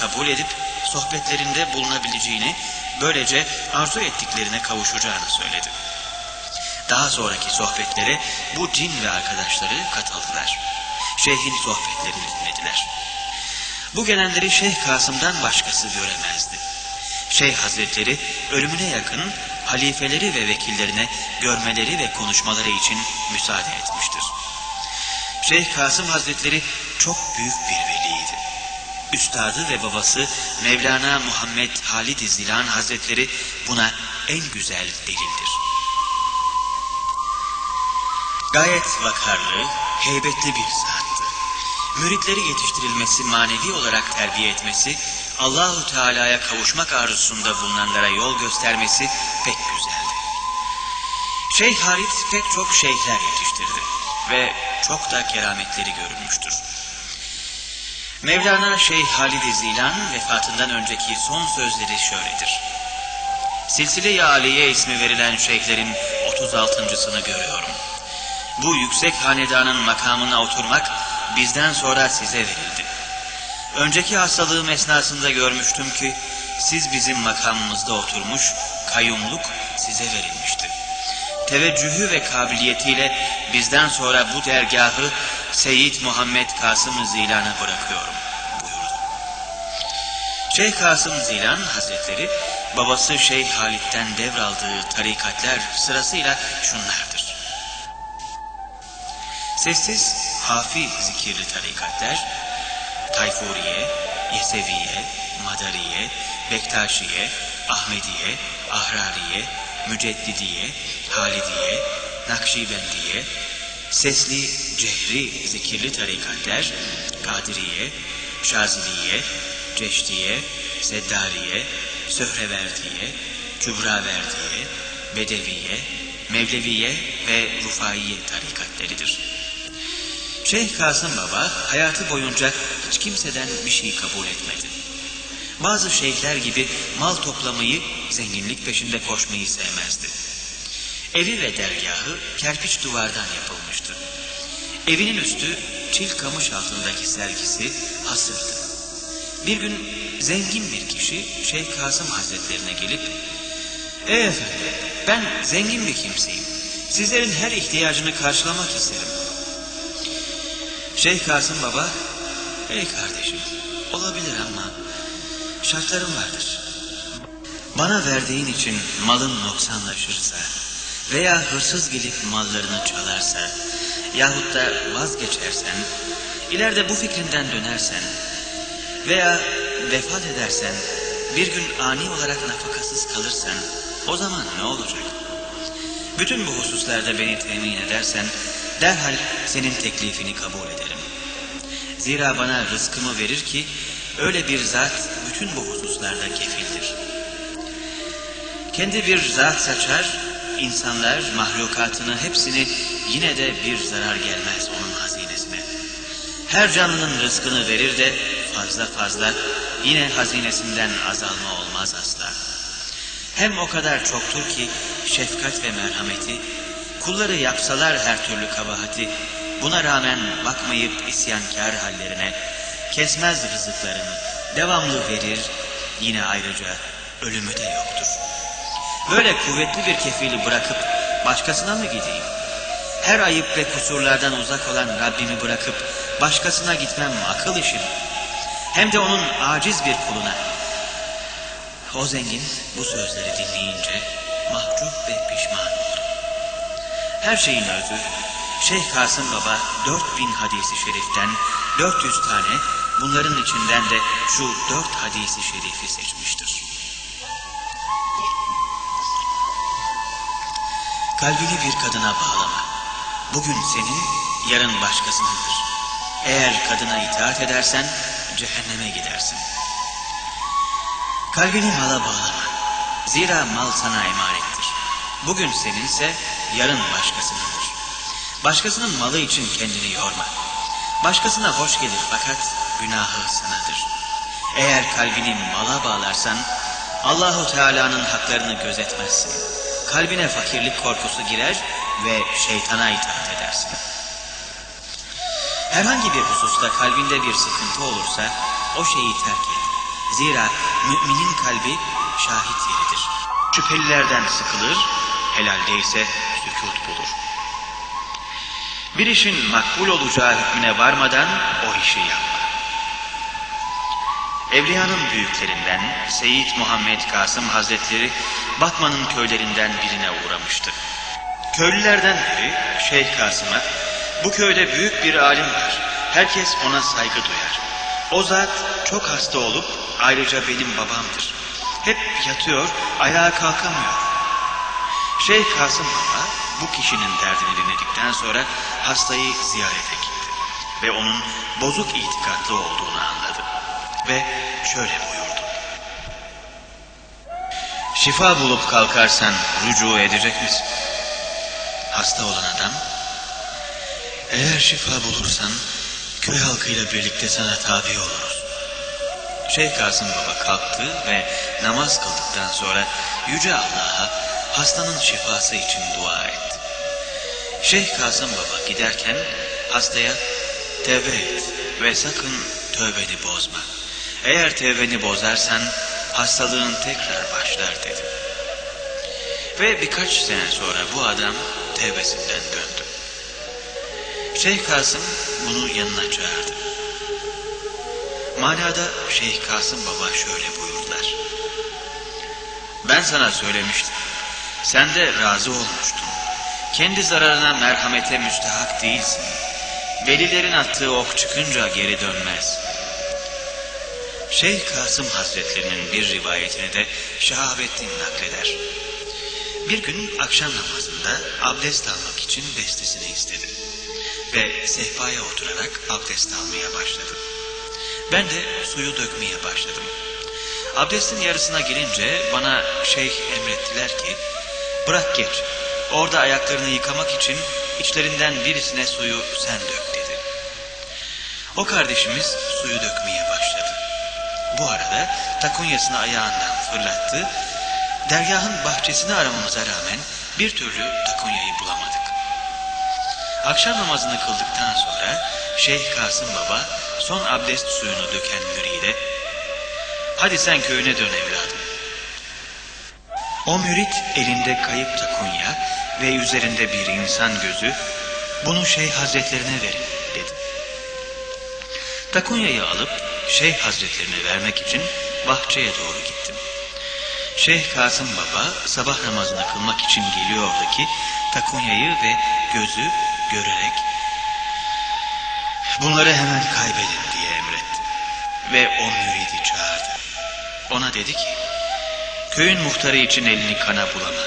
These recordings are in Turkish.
kabul edip sohbetlerinde bulunabileceğini, böylece arzu ettiklerine kavuşacağını söyledi. Daha sonraki sohbetlere bu cin ve arkadaşları katıldılar. Şeyhin sohbetlerini dinlediler. Bu gelenleri Şeyh Kasım'dan başkası göremezdi. Şeyh Hazretleri ölümüne yakın halifeleri ve vekillerine görmeleri ve konuşmaları için müsaade etmiştir. Şeyh Kasım Hazretleri çok büyük bir veliydi. Üstadı ve babası Mevlana Muhammed Halid-i Zilan Hazretleri buna en güzel delildir. Gayet vakarlı, heybetli bir zattı. Müritleri yetiştirilmesi, manevi olarak terbiye etmesi, Allahu Teala'ya kavuşmak arzusunda bulunanlara yol göstermesi pek güzeldi. Şeyh Halit pek çok şeyhler yetiştirdi ve çok da kerametleri görülmüştür. Mevlana Şeyh Halid-i Zilan vefatından önceki son sözleri şöyledir. Silsile-i Aliye ismi verilen şeyhlerin 36.sını görüyorum. Bu yüksek hanedanın makamına oturmak bizden sonra size verildi. Önceki hastalığım esnasında görmüştüm ki siz bizim makamımızda oturmuş, kayyumluk size verilmişti. Teveccühü ve kabiliyetiyle bizden sonra bu dergahı Seyyid Muhammed Kasım Zilan'a bırakıyorum buyurdu. Şeyh Kasım Zilan Hazretleri babası Şeyh Halit'ten devraldığı tarikatler sırasıyla şunlardır. Sessiz, hafi zikirli tarikatler, Tayfuriye, Yeseviye, Madariye, Bektaşiye, Ahmediye, Ahrariye, Müceddidiye, Halidiye, Nakşibendiye, sesli, cehri zikirli tarikatler, Kadiriye, Şaziliye, Ceştiye, Seddariye, Söhreverdiye, Kübraverdiye, Bedeviye, Mevleviye ve Rufaiye tarikatleridir. Şeyh Kasım Baba hayatı boyunca hiç kimseden bir şey kabul etmedi. Bazı şeyhler gibi mal toplamayı, zenginlik peşinde koşmayı sevmezdi. Evi ve dergahı kerpiç duvardan yapılmıştı. Evinin üstü çil kamış altındaki sergisi hasırdı. Bir gün zengin bir kişi Şeyh Kasım Hazretlerine gelip Ey efendi ben zengin bir kimseyim. Sizlerin her ihtiyacını karşılamak isterim. Şeyh Kasım Baba Ey kardeşim olabilir ama şartlarım vardır. Bana verdiğin için malın noksanlaşırsa veya hırsız gelip mallarını çalarsa yahut da vazgeçersen, ileride bu fikrinden dönersen veya vefat edersen, bir gün ani olarak nafakasız kalırsan o zaman ne olacak? Bütün bu hususlarda beni temin edersen derhal senin teklifini kabul ederim. Zira bana rızkımı verir ki öyle bir zat bütün bu hususlarda kefildir. Kendi bir zat saçar, insanlar mahlukatını hepsini yine de bir zarar gelmez onun hazinesine. Her canlının rızkını verir de fazla fazla yine hazinesinden azalma olmaz asla. Hem o kadar çoktur ki şefkat ve merhameti, kulları yapsalar her türlü kabahati, buna rağmen bakmayıp isyankar hallerine, kesmez rızıklarını, devamlı verir, yine ayrıca ölümü de yoktur. Böyle kuvvetli bir kefili bırakıp başkasına mı gideyim? Her ayıp ve kusurlardan uzak olan Rabbimi bırakıp başkasına gitmem akıl işi. Hem de onun aciz bir kuluna. O zengin bu sözleri dinleyince mahcup ve pişman oldu. Her şeyin özü Şeyh Kasım Baba 4000 hadisi şeriften 400 tane bunların içinden de şu dört hadisi şerifi seçmiştir. Kalbini bir kadına bağlama. Bugün senin, yarın başkasınındır. Eğer kadına itaat edersen cehenneme gidersin. Kalbini mala bağlama. Zira mal sana emanettir. Bugün seninse yarın başkasınındır. Başkasının malı için kendini yorma. Başkasına hoş gelir fakat günahı sanadır. Eğer kalbini mala bağlarsan Allahu Teala'nın haklarını gözetmezsin. Kalbine fakirlik korkusu girer ve şeytana itaat edersin. Herhangi bir hususta kalbinde bir sıkıntı olursa o şeyi terk et. Zira müminin kalbi şahit yeridir. Şüphelilerden sıkılır, helalde ise sükut bulur. Bir işin makbul olacağı hükmüne varmadan o işi yapma. Evliyanın büyüklerinden Seyit Muhammed Kasım Hazretleri Batman'ın köylerinden birine uğramıştı. Köylülerden biri Şeyh Kasım'a bu köyde büyük bir alim var. Herkes ona saygı duyar. O zat çok hasta olup ayrıca benim babamdır. Hep yatıyor, ayağa kalkamıyor. Şeyh Kasım Baba bu kişinin derdini dinledikten sonra hastayı ziyarete gitti. Ve onun bozuk itikatlı olduğunu anladı. Ve şöyle buyurdu. Şifa bulup kalkarsan rücu edecek misin? Hasta olan adam, eğer şifa bulursan köy halkıyla birlikte sana tabi oluruz. Şeyh Kasım Baba kalktı ve namaz kıldıktan sonra Yüce Allah'a hastanın şifası için dua etti. Şeyh Kasım Baba giderken hastaya tevbe et ve sakın tövbeni bozma. Eğer tevbeni bozarsan hastalığın tekrar başlar dedi. Ve birkaç sene sonra bu adam tevbesinden döndü. Şeyh Kasım bunu yanına çağırdı. Manada Şeyh Kasım Baba şöyle buyurdular. Ben sana söylemiştim. Sen de razı olmuştun. Kendi zararına merhamete müstehak değilsin. Velilerin attığı ok çıkınca geri dönmez. Şeyh Kasım Hazretlerinin bir rivayetini de Şahabettin nakleder. Bir gün akşam namazında abdest almak için bestesini istedi. Ve sehpaya oturarak abdest almaya başladı. Ben de suyu dökmeye başladım. Abdestin yarısına gelince bana şeyh emrettiler ki bırak geç. Orada ayaklarını yıkamak için içlerinden birisine suyu sen dök dedi. O kardeşimiz suyu dökmeye başladı. Bu arada takunyasını ayağından fırlattı. Dergahın bahçesini aramamıza rağmen bir türlü takunyayı bulamadık. Akşam namazını kıldıktan sonra Şeyh Kasım Baba son abdest suyunu döken müride hadi sen köyüne dön evladım. O mürit elinde kayıp takunya ve üzerinde bir insan gözü bunu Şeyh Hazretlerine verin dedi. Takunyayı alıp Şeyh Hazretlerine vermek için bahçeye doğru gittim. Şeyh Kasım Baba sabah namazını kılmak için geliyordu ki takunyayı ve gözü görerek bunları hemen kaybedin diye emretti. Ve o müridi çağırdı. Ona dedi ki köyün muhtarı için elini kana bulama.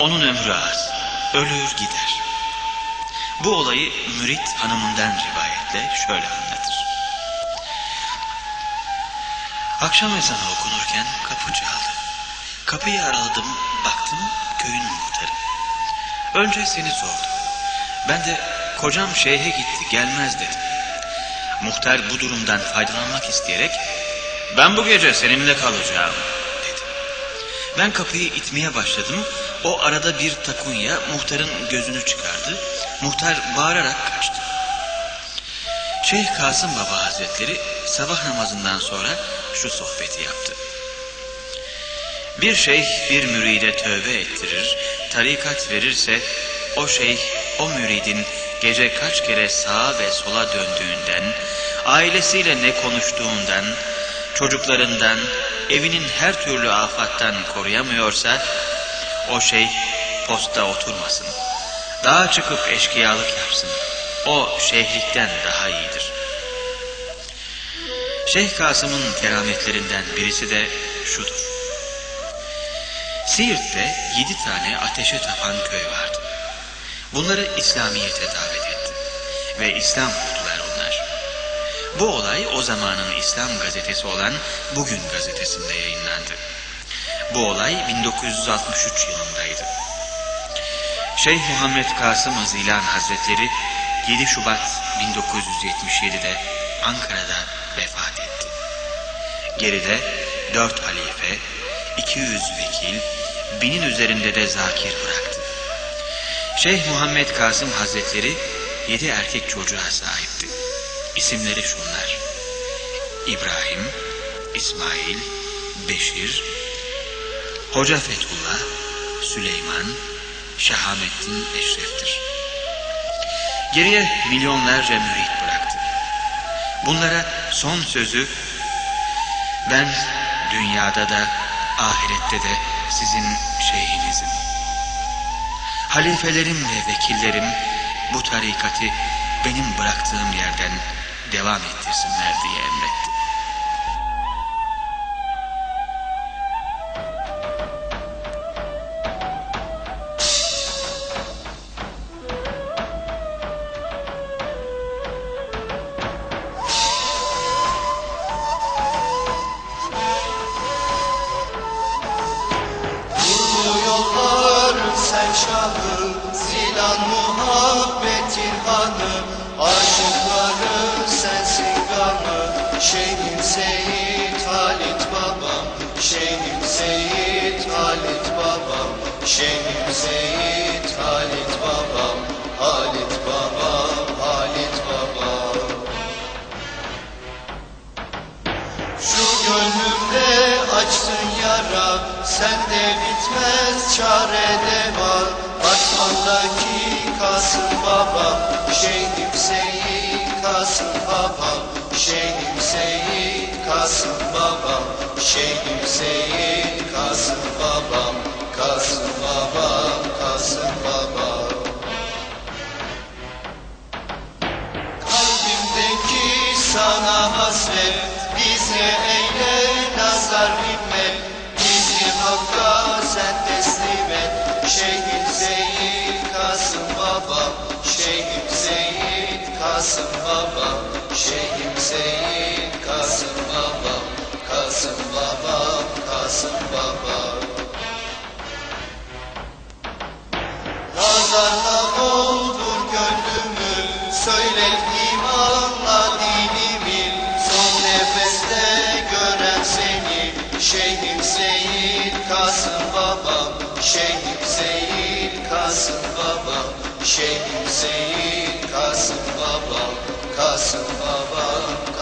Onun ömrü az. Ölür gider. Bu olayı mürit hanımından rivayetle şöyle anlatır. Akşam ezanı okunurken kapı çaldı. Kapıyı araladım, baktım köyün muhtarı. Önce seni sordum. Ben de kocam şeyhe gitti, gelmez dedim. Muhtar bu durumdan faydalanmak isteyerek ben bu gece seninle kalacağım dedi. Ben kapıyı itmeye başladım. O arada bir takunya muhtarın gözünü çıkardı. Muhtar bağırarak kaçtı. Şeyh Kasım Baba Hazretleri sabah namazından sonra şu sohbeti yaptı. Bir şeyh bir müride tövbe ettirir, tarikat verirse o şeyh o müridin gece kaç kere sağa ve sola döndüğünden, ailesiyle ne konuştuğundan, çocuklarından, evinin her türlü afattan koruyamıyorsa o şeyh posta oturmasın. Dağa çıkıp eşkıyalık yapsın. O şeyhlikten daha iyidir. Şeyh Kasım'ın kerametlerinden birisi de şudur. Siirt'te yedi tane ateşe tapan köy vardı. Bunları İslamiyet'e davet etti. Ve İslam buldular onlar. Bu olay o zamanın İslam gazetesi olan Bugün gazetesinde yayınlandı. Bu olay 1963 yılındaydı. Şeyh Muhammed Kasım Zilan Hazretleri 7 Şubat 1977'de Ankara'da. Geride dört halife, 200 vekil, binin üzerinde de zakir bıraktı. Şeyh Muhammed Kasım Hazretleri yedi erkek çocuğa sahipti. İsimleri şunlar. İbrahim, İsmail, Beşir, Hoca Fethullah, Süleyman, Şahamettin Eşref'tir. Geriye milyonlarca mürit bıraktı. Bunlara son sözü ben dünyada da ahirette de sizin şeyhinizim. Halifelerim ve vekillerim bu tarikatı benim bıraktığım yerden devam ettirsinler diye emretti. Aşıkları sensin gamı, Şeyhim Seyit Halit babam, Şeyhim Seyit Halit babam, Şeyhim Seyit Halit babam, Halit babam, Halit babam. Şu gönlümde açtın yara Sende bitmez çare de var Batman'daki Kasım Baba Şeyhim Seyit Kasım Baba Şeyhim Seyit Kasım Baba Şeyhim Seyit Kasım Babam Kasım Babam Kasım Babam Kalbimdeki sana hasret Kasım Baba Şeyhim Seyit Kasım Baba Kasım Baba Kasım Baba. Nazarla doldur gönlümü Söylet imanla dinimi. Son nefeste gören seni Şeyhim Seyit Kasım Babam Şeyhim Seyit Kasım Babam Şeyhim Seyit Kasım baba, Kasım baba.